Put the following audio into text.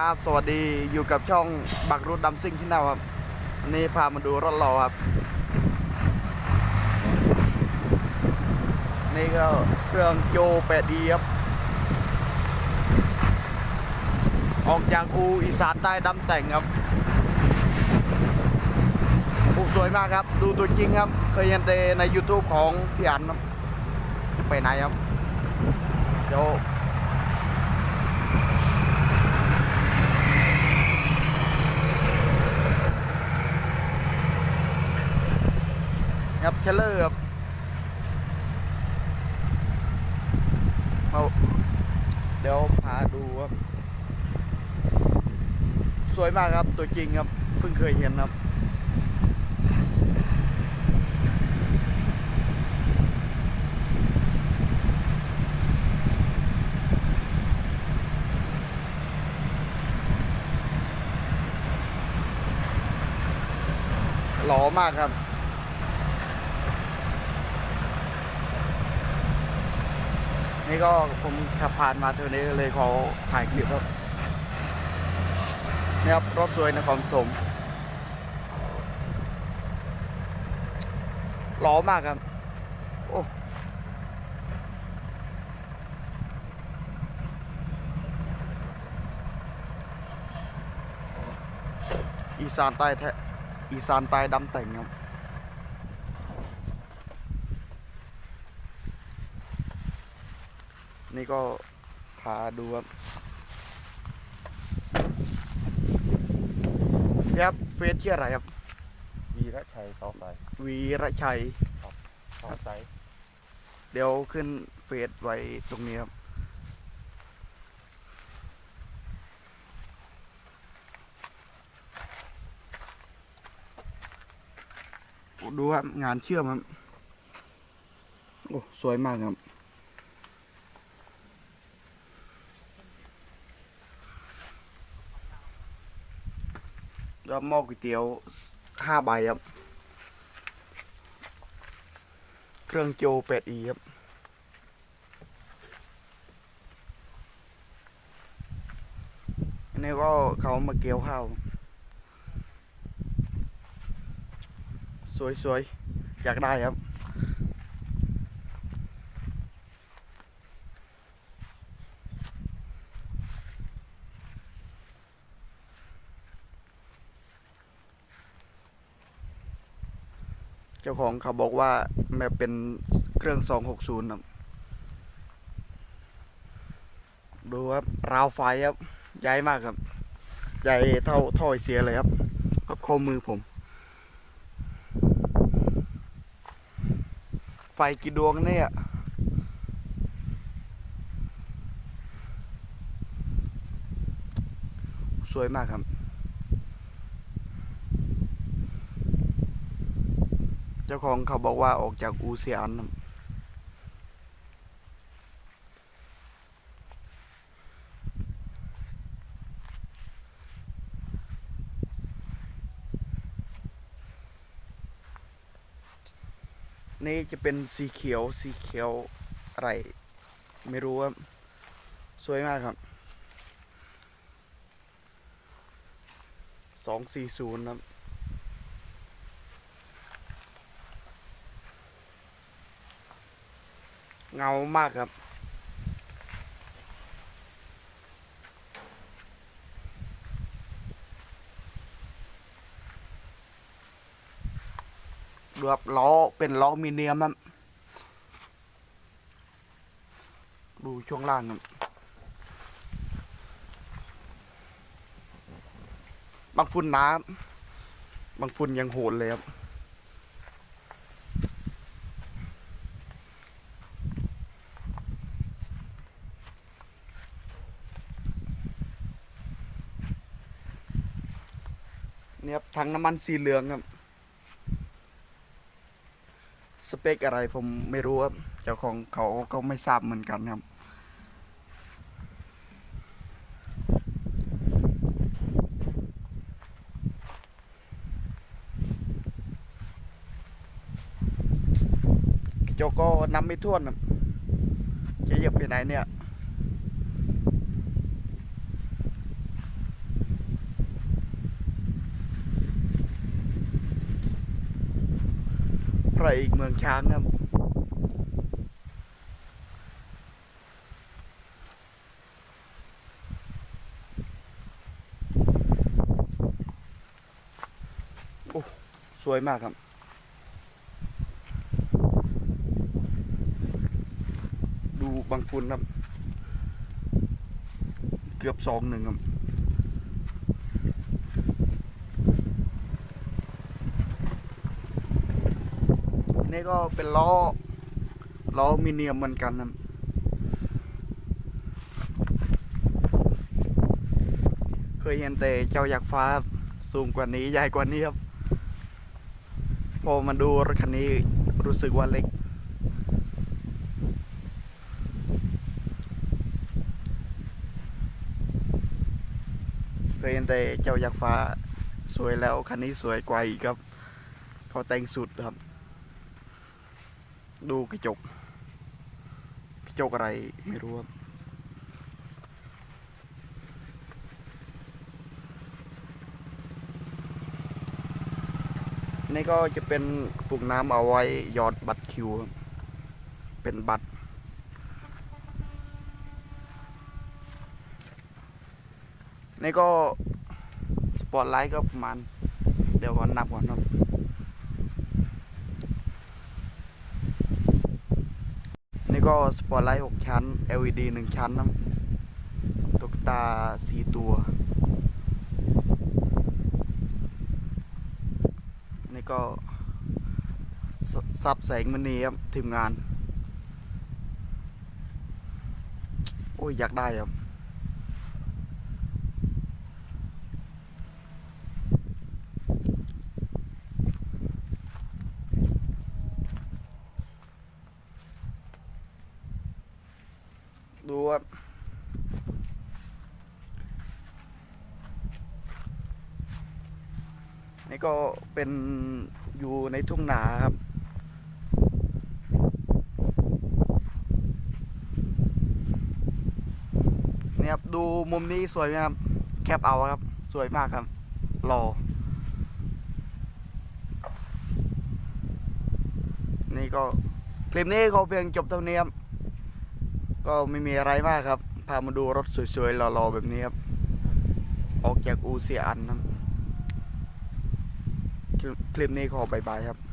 ครับสวัสดีอยู่กับช่องบักรุดดำซิ่งที่นาครับวันนี้พามาดูรถเราครับ นี่ก็เครื่องโจแปดดีครับ ออกจากอูอีสานใต้ดำแต่งครับอูสวยมากครับ ดูตัวจริงครับ เคยเห็นแต่ใน YouTube ของพี่อันครับ จะไปไหนครับ เดี๋ยว ครับเทเลอร์ครับเาเดี๋ยวพาดูครับ สวยมากครับตัวจริงครับ เพิ่งเคยเห็นครับหล่อมากครับ นี่ก็ผมขับผ่านมาเท่านี้เลยขอถ่ายคลิปครับนี่ครับรถสวยนครปฐมหล้อมากครับ โอ้อีสานใต้แท้อีสานใต้ดำแต่งครับ ก็พาดูครับครับเฟซชื่ออะไรครับ วีระชัยซอฟไซวีระชัยซอฟไซเดี๋ยวขึ้นเฟซไว้ตรงนี้ครับโอ้ดูครับ งานเชื่อมครับ โอ้ สวยมากครับ แล้วหม้อก๋วยเตี๋ยวห้าใบครับ เครื่องโจเป็ดอีครับอันนี้ก็เขามาเกี่ยวข้าว สวยๆ อยากได้ครับ เจ้าของเขาบอกว่าแม่เป็นเครื่อง 260 ครับ ดูครับ ราวไฟครับ ใหญ่มากครับ ใหญ่เท่าท่อไอเสียเลยครับกับข้อมือผม ไฟกี่ดวงเนี่ยสวยมากครับ จ้าของเขาบอกว่าออกจากอูเซียนนี่จะเป็นสีเขียวสีเขียวอะไร ไม่รู้ว่า สวยมากครับสองสี่ศูนย์ครับ เงามากครับ ดูครับล้อเป็นล้อมีเนียมครับดูช่วงล่างครับบางฝุ่นน้ำบางฝุ่นยังโหดเลยครับ นี่ยครับถังน้ำมันสีเหลืองครับ สเปคอะไรผมไม่รู้ครับ เจ้าของเขาก็ไม่ทราบเหมือนกันครับโจก็นำไม่ท่วนจะเหยียบไปไหนเนี่ย พระเอกเมืองช้างครับโอ้สวยมากครับดูบางฝุ่นครับ เกือบสองหนึ่งครับ นี่ก็เป็นล้อล้อมีเนียมเหมือนกันครับเคยเห็นแต่เจ้ายักษ์ฟ้าสูงกว่านี้ใหญ่กว่านี้ครับ พอมาดูรถคันนี้รู้สึกว่าเล็ก เคยเห็นแต่เจ้ายักษ์ฟ้าสวยแล้วคันนี้สวยกว่าอีกครับ เขาแต่งสุดครับ ดูกระจก กระจกอะไรไม่รู้ครับนี่ก็จะเป็นปุ่มน้ำเอาไว้หยอดบัตรคิว เป็นบัตร นี่ก็ สปอตไลท์ก็ประมาณ เดี๋ยวก่อนนับก่อนครับ นี่ ก็สปอตไลท์ 6 ชั้น LED 1 ชั้นนะตุ๊กตา 4 ตัว นี่ก็ซับแสงมันนีครับทีมงาน โอ้ย อยากได้ครับ ดูครับ นี่ก็เป็นอยู่ในทุ่งนาครับ นี่ครับ ดูมุมนี้สวยไหมครับ แคปเอาครับ สวยมากครับหล่อนี่ก็คลิปนี้เขาเพียงจบเท่านี้ครับ ก็ไม่มีอะไรมากครับ พามาดูรถสวยๆหล่อๆแบบนี้ครับ ออกจากอูเซียอันครับ คลิปนี้ขอบายบายครับ